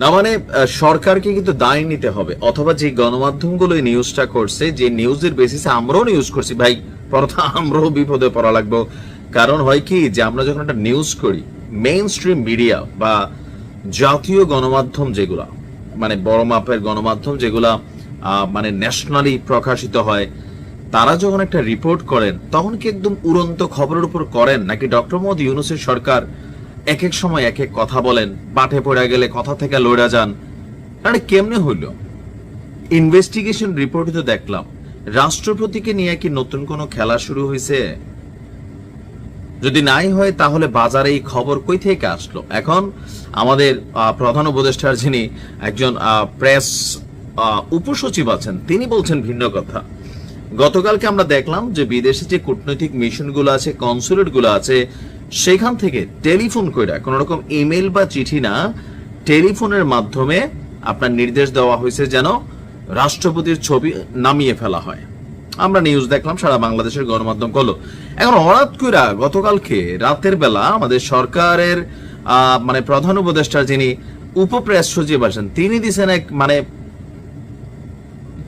না মানে সরকারকে কিন্তু দায় নিতে হবে। অথবা যে গণমাধ্যমগুলো নিউজটা করছে, যে নিউজের বেসিসে আমরাও নিউজ করছি, ভাই পরথা আমরাও বিপদে পড়া লাগবো। কারণ হয় কি, যে আমরা যখন একটা নিউজ করি মেইন স্ট্রিম মিডিয়া বা জাতীয় গণমাধ্যম যেগুলা মানে বড় মাপের গণমাধ্যম যেগুলা মানে ন্যাশনালি প্রকাশিত হয়, তারা যখন একটা রিপোর্ট করেন, তখন কি একদম উড়ন্ত খবরের উপর করেন? নাকি ডক্টর মোহাম্মদ ইউনুসের সরকার এক এক সময় এক এক কথা বলেন পাঠে পড়ে গেলে কথা থেকে লড়া যান। আরে কেমনে হইল? ইনভেস্টিগেশন রিপোর্টে তো দেখলাম। রাষ্ট্রপতিকে নিয়ে কি নতুন কোনো খেলা শুরু হয়েছে যদি নাই হয়, তাহলে বাজারে এই খবর কই থেকে আসলো? এখন আমাদের প্রধান উপদেষ্টার যিনি একজন প্রেস উপসচিব আছেন, তিনি বলছেন ভিন্ন কথা। গতকালকে আমরা দেখলাম যে বিদেশে যে কূটনৈতিক মিশনগুলো আছে কনসুলেটগুলো আছে সেখান থেকে টেলিফোন কইরা কোন রকম ইমেল বা চিঠি না, টেলিফোনের মাধ্যমে আপনার নির্দেশ দেওয়া হয়েছে যেন রাষ্ট্রপতির ছবি নামিয়ে ফেলা হয়। আমরা নিউজ দেখলাম, সারা বাংলাদেশের গণমাধ্যম করল এখন হঠাৎ কইরা গতকালকে রাতের বেলা আমাদের সরকারের মানে প্রধান উপদেষ্টা যিনি উপপ্রেস সচিব আছেন, তিনি দিছেন এক মানে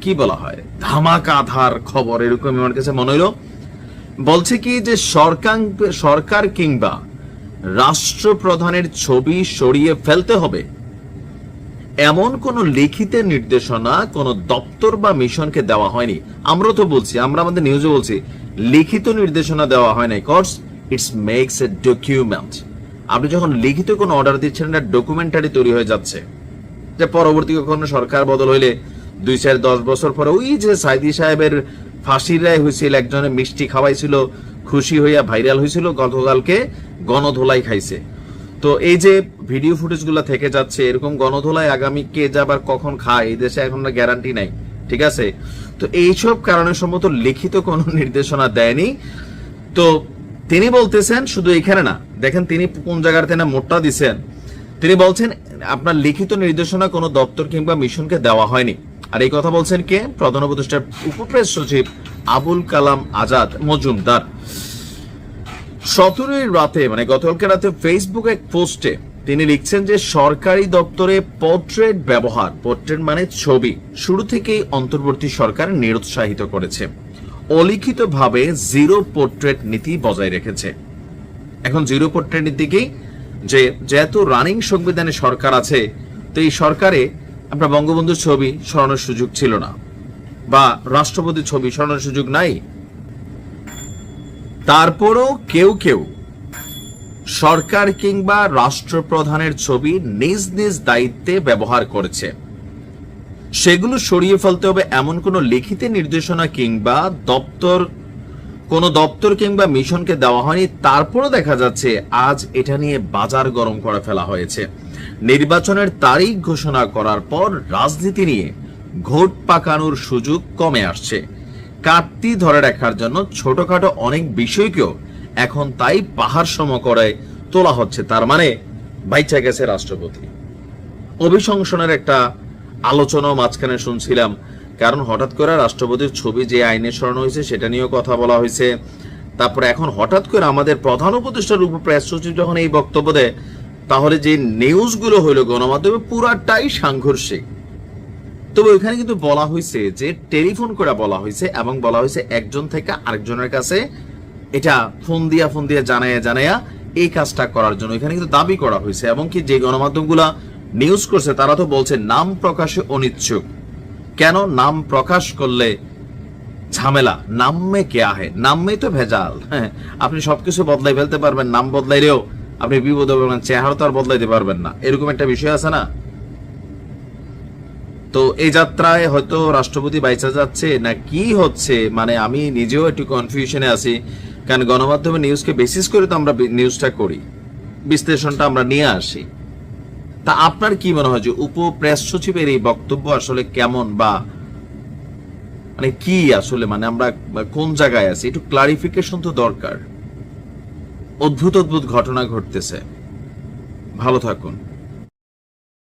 কি বলা হয় ধামাকাধার খবর, এরকম আমার কাছে মনে হইল। বলছে কি যে সরকার কিংবা রাষ্ট্রপ্রধানের ছবি সরিয়ে ফেলতে হবে। এমন কোন লিখিত নির্দেশনা, কোন দপ্তর বা মিশনকে দেওয়া হয়নি। আমরা তো বলছি, আমরা আমাদের নিউজে বলছি, লিখিত নির্দেশনা দেওয়া হয় নাই। Cause it's makes a document আপনি যখন লিখিত কোন অর্ডার দিচ্ছেন, এটা ডকুমেন্টারি তৈরি হয়ে যাচ্ছে। যে পরবর্তী কখনো সরকার বদল হইলে দুই চার দশ বছর পরে ওই যে সাইদি সাহেবের ফাঁসির রায় হয়েছিল একজনের মিষ্টি খাওয়াইছিল, খুশি হইয়া ভাইরাল হয়েছিল গতকালকে গণধোলাই খাইছে। তো এই যে ভিডিও ফুটেজগুলো থেকে যাচ্ছে, এরকম গণধোলাই আগামী কে যাবার কখন খায়, এই দেশে এখন গ্যারান্টি নাই, ঠিক আছে? তো এইসব কারণে সম্ভবত লিখিত কোনো নির্দেশনা দেয়নি। তো তিনি বলতেছেন, শুধু এখানে না, দেখেন তিনি কোন জায়গাতে না মোটটা দিছেন। তিনি বলছেন, আপনার লিখিত নির্দেশনা কোনো দপ্তর কিংবা মিশনকে দেওয়া হয়নি। আর এই কথা বলছেন কে? প্রধান উপদেষ্টার উপপ্রেস সচিব আবুল কালাম আজাদ মজুমদার। সতেরোই রাতে মানে গতকালকে রাতে ফেসবুক এক পোস্টে তিনি লিখছেন যে সরকারি দপ্তরে পোর্ট্রেট ব্যবহার, পোর্ট্রেট মানে ছবি, শুরু থেকেই অন্তর্বর্তী সরকার নিরুৎসাহিত করেছে। অলিখিতভাবে জিরো পোর্ট্রেট নীতি বজায় রেখেছে। এখন জিরো পোর্ট্রেট নীতিকেই যে যেহেতু রানিং সংবিধানে সরকার আছে, তো এই সরকারে আমরা বঙ্গবন্ধুর ছবি সরানোর সুযোগ ছিল না। বা রাষ্ট্রপতির ছবি সরানোর সুযোগ নাই। তারপরও কেউ কেউ সরকার কিংবা রাষ্ট্রপ্রধানের ছবি নিজ নিজ দায়িত্বে ব্যবহার করেছে। সেগুলো সরিয়ে ফেলতে হবে এমন কোনো লিখিত নির্দেশনা কিংবা দপ্তর কোনো দপ্তর কিংবা মিশনকে দেওয়া হয়নি, তারপরও দেখা যাচ্ছে আজ এটা নিয়ে বাজার গরম করে ফেলা হয়েছে। নির্বাচনের তারিখ ঘোষণা করার পর রাজনীতি নিয়ে ঘোট পাকানোর সুযোগ কমে আসছে। কাটতি ধরে রাখার জন্য ছোটখাটো অনেক বিষয়কেও এখন তাই পাহাড় সম করে তোলা হচ্ছে, তার মানে বাইচা গেছে রাষ্ট্রপতি। অভিশংসনের একটা আলোচনাও মাঝখানে শুনছিলাম। কারণ হঠাৎ করে রাষ্ট্রপতির ছবি যে আইনে সরানো হয়েছে, সেটা নিয়েও কথা বলা হয়েছে। তারপরে এখন হঠাৎ করে আমাদের প্রধান উপদেষ্টার উপ প্রেস সচিব যখন এই বক্তব্য দেয়, তাহলে যে নিউজগুলো হইল গণমাধ্যমে পুরাটাই সাংঘর্ষিক। তবে ওইখানে কিন্তু বলা হয়েছে যে টেলিফোন করে বলা হয়েছে এবং বলা হয়েছে একজন থেকে আরেকজনের কাছে এটা ফোন দিয়া ফোন দিয়া জানাইয়া জানাইয়া এই কাজটা করার জন্য এখানে কিন্তু দাবি করা হয়েছে। এবং কি যে গণমাধ্যমগুলা নিউজ করছে, তারা তো বলছে নাম প্রকাশে অনিচ্ছুক। কেন নাম প্রকাশ করলে ঝামেলা? নামে কে আহে? নামে তো ভেজাল। হ্যাঁ আপনি সবকিছু বদলাই ফেলতে পারবেন, নাম বদলাইলেও আপনি বিপদ চেহারা তো আর বদলাইতে পারবেন না। এরকম একটা বিষয় আছে না? তো এই যাত্রায় হয়তো রাষ্ট্রপতি বাইচা যাচ্ছে না কি হচ্ছে? মানে আমি নিজেও একটু কনফিউশনে আছি। কারণ গণমাধ্যমে নিউজকে বেসিস করে তো আমরা নিউজটা করি। বিশ্লেষণটা আমরা নিয়ে আসি। তা আপনার কি মনে হয় যে উপ প্রেস সচিবের এই বক্তব্য আসলে কেমন বা মানে কি আসলে মানে আমরা কোন জায়গায় আছি? একটু ক্লারিফিকেশন তো দরকার। অদ্ভুত অদ্ভুত ঘটনা ঘটতেছে। ভালো থাকুন।